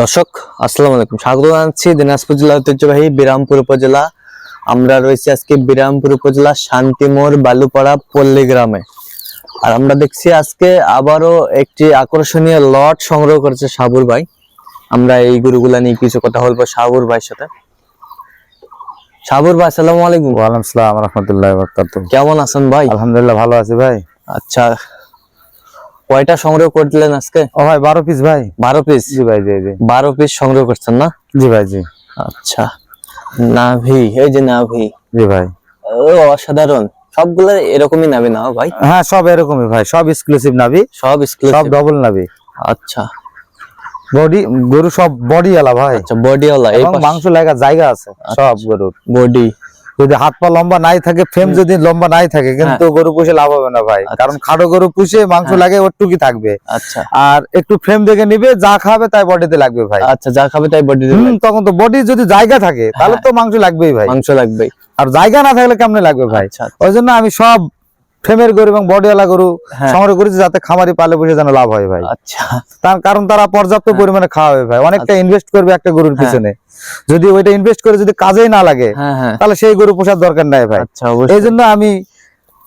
দর্শক আসসালামু আলাইকুম। স্বাগত জানাচ্ছি দিনাজপুর জেলা ঐতিহ্যবাহী বিরামপুর উপজেলা। আমরা রয়েছি আজকে বিরামপুর উপজেলা শান্তিমোড় বালুপাড়া পল্লী গ্রামে। আর আমরা দেখছি আজকে আবারও একটি আকর্ষণীয় লট সংগ্রহ করেছে সাবুর ভাই। আমরা এই গরুগুলা নিয়ে কিছু কথা বলব সাবুর ভাইয়ের সাথে। সাবুর ভাই আসসালামু আলাইকুম। ওয়ালাইকুম সালাম রহমতুল্লাহ কেমন আছেন ভাই? আলহামদুলিল্লাহ ভালো আছি ভাই। আচ্ছা কয়টা সংগ্রহ করলেন আজকে? ও ভাই বারো পিস ভাই। বারো পিস জি ভাই জি জি। বারো পিস সংগ্রহ করছেন না? জি ভাই জি। আচ্ছা। নাভি এই যে নাভি। জি ভাই। ও অসাধারণ। সবগুলো এরকমই নাভি না ভাই? হ্যাঁ সব এরকমই ভাই সব এক্সক্লুসিভ নাবি সব এক্সক্লুসিভ সব ডবল নাবি আচ্ছা। বডি গরু সব বডি এলা ভাই। আচ্ছা বডি ওলা এই মাংস লাগা জায়গা আছে সব গরুর। বডি যদি হাত পা লম্বা নাই থাকে ফ্রেম যদি লম্বা নাই থাকে কিন্তু গরু পুষে লাভ হবে না ভাই। কারণ খাটো গরু পুষে মাংস লাগে ওটুকি থাকবে। আচ্ছা। আর একটু ফ্রেম দেখে নিবে যা খাবে তাই বডিতে লাগবে ভাই। আচ্ছা যা খাবে তাই বডিতে তখন তো বডি যদি জায়গা থাকে তাহলে তো মাংস লাগবেই ভাই। মাংস লাগবেই। আর জায়গা না থাকলে কেমনে লাগবে ভাই? আচ্ছা। ওই জন্য আমি সব ফ্রেমের গরু এবং বডিওয়ালা গরু হ্যাঁ। সংগ্রহ করেছি যাতে খামারি পালে বসে যেন লাভ হয় ভাই। আচ্ছা। তার কারণ তারা পর্যাপ্ত পরিমাণে খাওয়াবে ভাই। অনেকটা ইনভেস্ট করবে একটা গরুর পিছনে। যদি ওইটা ইনভেস্ট করে যদি কাজেই না লাগে হ্যাঁ হ্যাঁ। তাহলে সেই গরু পোষার দরকার নাই ভাই। আচ্ছা এই জন্য আমি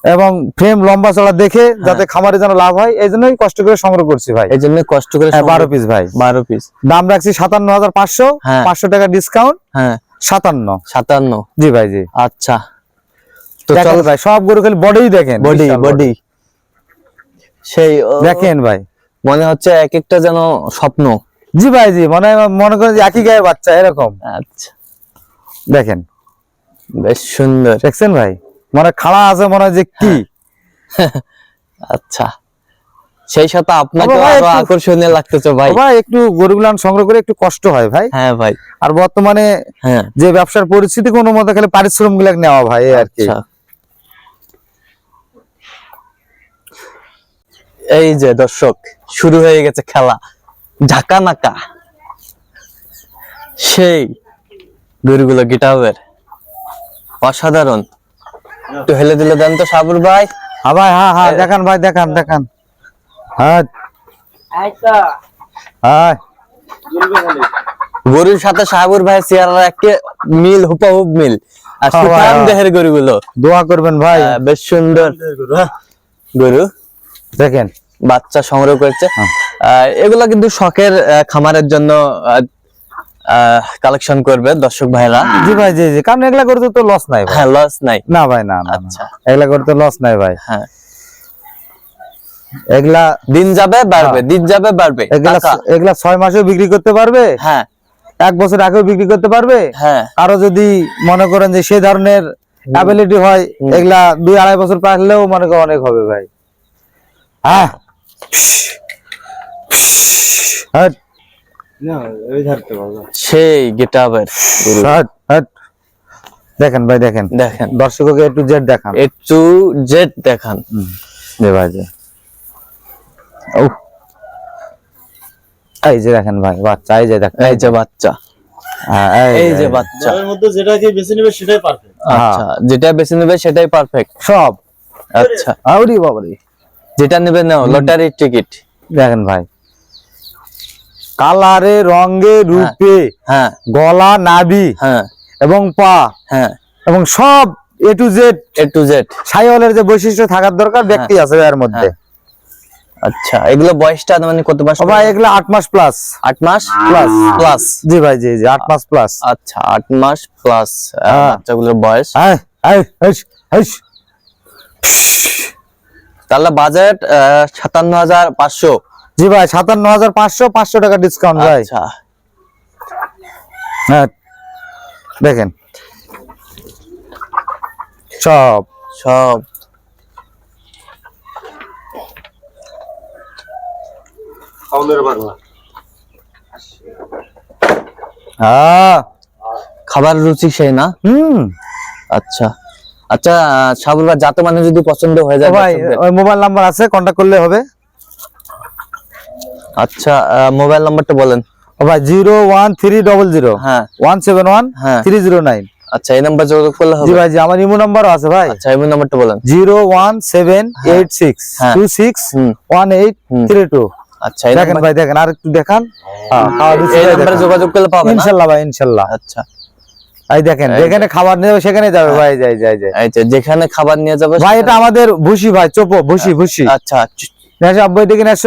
এবং ফ্রেম লম্বা চড়া দেখে যাতে খামারে যেন লাভ হয় এই জন্যই কষ্ট করে সংগ্রহ করছি ভাই। এই জন্য কষ্ট করে হ্যাঁ বারো পিস ভাই। বারো পিস দাম রাখছি সাতান্ন হাজার পাঁচশো। হ্যাঁ। পাঁচশো টাকা ডিসকাউন্ট হ্যাঁ। সাতান্ন। সাতান্ন। জি ভাই জি। আচ্ছা। তো চল ভাই সব গরু খালি বডি দেখেন বডি বডি সেই দেখেন ভাই। মনে হচ্ছে এক একটা যেন স্বপ্ন। জি ভাই জি মনে মনে করেন একই গায়ের বাচ্চা এরকম। আচ্ছা। দেখেন। বেশ সুন্দর। দেখছেন ভাই? মনে খাড়া আছে মনে যে কি। আচ্ছা। সেই সাথে আপনাকে আরও আকর্ষণীয় লাগতেছে ভাই। ভাই একটু গরুগুলান সংগ্রহ করে একটু কষ্ট হয় ভাই। হ্যাঁ ভাই। আর বর্তমানে হ্যাঁ। যে ব্যবসার পরিস্থিতি কোনো মতে খালি পারিশ্রমগুলা নেওয়া ভাই আর কি। এই যে দর্শক শুরু হয়ে গেছে খেলা। ঢাকা নাকা। সেই গরুগুলো গিটাবের অসাধারণ। একটু হেলে দিলে দেন তো সাবুর ভাই। হ্যাঁ ভাই হ্যাঁ হ্যাঁ দেখান ভাই দেখান দেখান। হ্যাঁ। হ্যাঁ। গরুর সাথে সাবুর ভাই চেয়ারা একে মিল হুপাহুপ মিল। আর হ্যাঁ সুঠাম হ্যাঁ। দেহের গরুগুলো। দোয়া করবেন ভাই। বেশ সুন্দর। গরু। দেখেন বাচ্চা সংগ্রহ করেছে। হ্যাঁ। এগুলা কিন্তু শখের খামারের জন্য কালেকশন করবে দর্শক ভাইরা। জি ভাই জি জি। কারণ এগুলা করতে তো লস নাই ভাই। হ্যাঁ লস নাই। না ভাই না না আচ্ছা। এগুলা করতে লস নাই ভাই। হ্যাঁ। এগুলা দিন যাবে বাড়বে। দিন যাবে বাড়বে। এগুলা এগুলা ছয় মাসেও বিক্রি করতে পারবে? হ্যাঁ। এক বছর আগেও বিক্রি করতে পারবে? হ্যাঁ। আরও যদি মনে করেন যে সেই ধরনের অ্যাবিলিটি হয় এগুলা দুই আড়াই বছর পারলেও মনে করেন অনেক হবে ভাই। হ্যাঁ। সেই গিটাবের হ্যাট, হ্যাট। দেখেন ভাই দেখেন। দেখেন। দর্শককে একটু জেড দেখান। এ টু জেড দেখান। জি ভাই ও এই যে দেখেন ভাই বাচ্চা এই যে দেখেন। এই যে বাচ্চা। হ্যাঁ, এই যে বাচ্চা। এর মধ্যে যেটাকে বেছে নেবে সেটাই পারফেক্ট আচ্ছা যেটা বেছে নেবে সেটাই পারফেক্ট সব। আচ্ছা। আউরি বাবারি। যেটা নেবে নাও লটারির টিকিট। দেখেন ভাই। কালারে রঙে রূপে হ্যাঁ গলা নাভি হ্যাঁ। এবং পা হ্যাঁ। এবং সব A to Z A to Z সাইওয়ালের যে বৈশিষ্ট্য থাকার দরকার ব্যক্তি আছে এর মধ্যে। আচ্ছা এগুলো বয়সটা মানে কত মাস? ভাই এগুলো আট মাস প্লাস আট মাস প্লাস প্লাস জি ভাই জি জি আট মাস প্লাস আচ্ছা আট মাস প্লাস হ্যাঁ। বাচ্চাগুলোর বয়স? হ্যাঁ হেস, হেস। তাহলে বাজেট সাতান্ন হাজার পাঁচশো। জি ভাই সাতান্ন হাজার পাঁচশো পাঁচশো টাকা ডিসকাউন্ট ভাই। আচ্ছা। হ্যাঁ দেখেন। সব। সব। হ্যাঁ খাবার রুচি সেই না? হুম। আচ্ছা। আচ্ছা সাবুর ভাই যাতে মানে যদি পছন্দ হয়ে যায় ভাই ওই মোবাইল নাম্বার আছে কন্ট্যাক্ট করলে হবে। আচ্ছা মোবাইল নাম্বারটা বলেন। ও ভাই zero one three double zero হ্যাঁ। ওয়ান সেভেন ওয়ান হ্যাঁ। Three zero nine. আচ্ছা এই নাম্বার যোগাযোগ করলে জি হবে ভাই জি আমার ইমো নাম্বারও আছে ভাই। আচ্ছা এই নাম্বারটা বলেন। Zero one seven eight six হ্যাঁ। টু সিক্স হুম। ওয়ান এইট হুম। Three two. আচ্ছা দেখেন ভাই দেখেন আর একটু দেখান। হ্যাঁ, এই নাম্বারে যোগাযোগ করলে পাবে না ইনশাল্লাহ ভাই ইনশাল্লাহ। আচ্ছা। এই দেখেন যেখানে খাবার নিয়ে যাবে সেখানে যাবে। ভাই যাই যাই যাই। যেখানে খাবার নিয়ে যাবে ভাই এটা আমাদের ভুসি ভাই চোপো ভুসি ভুসি। আচ্ছা। আব্বু এদিকে নিয়ে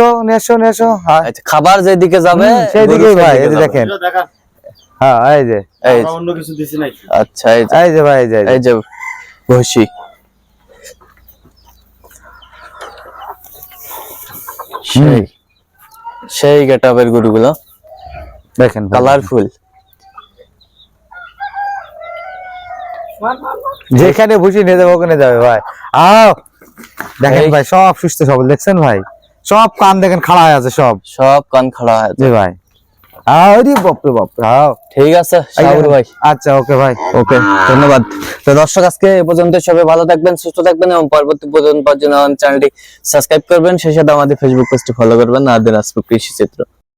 আসো হ্যাঁ। আচ্ছা, খাবার যেদিকে যাবে ভাই, এই দেখেন। হ্যাঁ, হ্যাঁ এই যে। এই অন্য কিছু দিছি নাকি আচ্ছা এই যে। এই যে ভাই এই এই যে। এই সেই সেই গেটাবের গরুগুলো। দেখেন। কালারফুল। যেখানে ভুসি নিয়ে যাবে ওখানে যাবে ভাই। আও দেখেন ভাই সব সুস্থ সবল দেখছেন ভাই? সব কান দেখেন খাড়া হয়ে আছে সব। সব কান খাড়া হয়ে আছে। ভাই। বাপরে ঠিক আছে ভাই। আচ্ছা ওকে ভাই। ওকে ধন্যবাদ। তো দর্শক আজকে এ পর্যন্ত সবাই ভালো থাকবেন সুস্থ থাকবেন এবং পরবর্তী পর্যন্ত পর্যন্ত চ্যানেলটি সাবস্ক্রাইব করবেন। সেই সাথে আমাদের ফেসবুক পেজটি ফলো করবেন আর দিনাজপুর কৃষি চিত্র।